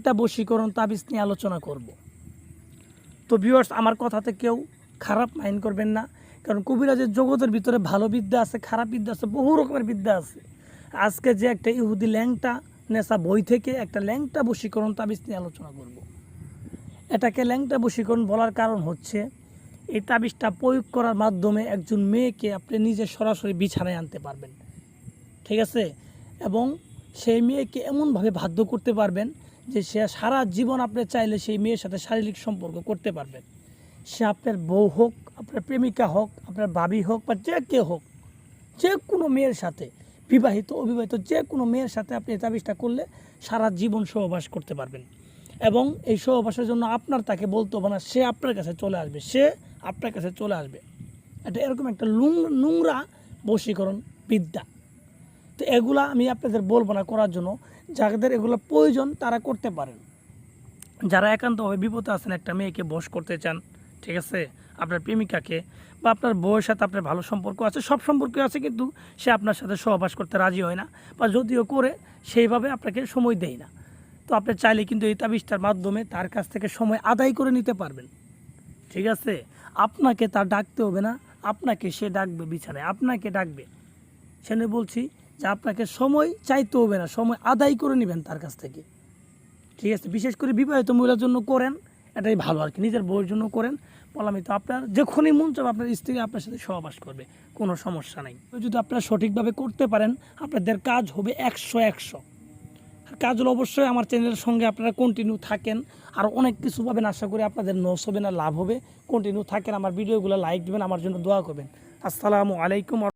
ল্যাংটা বশীকরণ তাবিজ নিয়ে আলোচনা করব। তো ভিউয়ার্স আমার কথাতে কেউ খারাপ মাইন্ড করবেন না, কারণ কবিরাজের জগতের ভিতরে ভালো বিদ্যা আছে, খারাপ বিদ্যা আছে, বহু রকমের বিদ্যা আছে। আজকে যে একটা ইহুদি ল্যাংটা, নেশা বই থেকে একটা ল্যাংটা বশীকরণ তাবিজ নিয়ে আলোচনা করব। এটাকে ল্যাংটা বশীকরণ বলার কারণ হচ্ছে, এই তাবিজটা প্রয়োগ করার মাধ্যমে একজন মেয়েকে আপনি নিজে সরাসরি বিছানায় আনতে পারবেন। ঠিক আছে? এবং সেই মেয়েকে এমনভাবে বাধ্য করতে পারবেন যে সে সারা জীবন আপনি চাইলে সেই মেয়ের সাথে শারীরিক সম্পর্ক করতে পারবেন। সে আপনার বউ হোক, আপনার প্রেমিকা হোক, আপনার ভাবি হোক বা যে কেউ হোক, যে কোনো মেয়ের সাথে, বিবাহিত, অবিবাহিত যে কোনো মেয়ের সাথে আপনি এই তাবিজটা করলে সারা জীবন সহবাস করতে পারবেন। এবং এই সহবাসের জন্য আপনার তাকে বলতে হবে না, সে আপনার কাছে চলে আসবে, সে আপনার কাছে চলে আসবে। এটা এরকম একটা নোংরা বশীকরণ বিদ্যা। তো এগুলা আমি আপনাদের বলব না করার জন্য। যাদের এগুলো প্রয়োজন, তারা করতে পারেন। যারা একান্তভাবে বিপদে আছেন, একটা মেয়েকে বশ করতে চান, ঠিক আছে? আপনার প্রেমিকাকে বা আপনার বউয়ের সাথে আপনার ভালো সম্পর্ক আছে, সব সম্পর্ক আছে, কিন্তু সে আপনার সাথে সহবাস করতে রাজি হয় না বা যদিও করে, সেইভাবে আপনাকে সময় দেয় না। তো আপনি চাইলে কিন্তু এই তাবিজটার মাধ্যমে তার কাছ থেকে সময় আদায় করে নিতে পারবেন। ঠিক আছে? আপনাকে তার ডাকতে হবে না। আপনাকে সে ডাকবে বিছানায়। আপনাকে ডাকবে। সেখানে বলছি যে আপনাকে সময় চাইতে হবে না, সময় আদায় করে নেবেন তার কাছ থেকে। ঠিক আছে? বিশেষ করে বিবাহিত মহিলার জন্য করেন, এটাই ভালো আর কি। নিজের বউয়ের জন্য করেন। বললামই তো আপনার যখনই মন চাবে আপনার স্ত্রী আপনার সাথে সহবাস করবে, কোনো সমস্যা নেই। যদি আপনারা সঠিকভাবে করতে পারেন, আপনাদের কাজ হবে একশো একশো। আর কাজ হলো অবশ্যই আমার চ্যানেলের সঙ্গে আপনারা কন্টিনিউ থাকেন। আর অনেক কিছু পাবেন, আশা করি আপনাদের নস হবে না, লাভ হবে। কন্টিনিউ থাকেন, আমার ভিডিওগুলো লাইক দেবেন, আমার জন্য দোয়া করবেন। আসসালামু আলাইকুম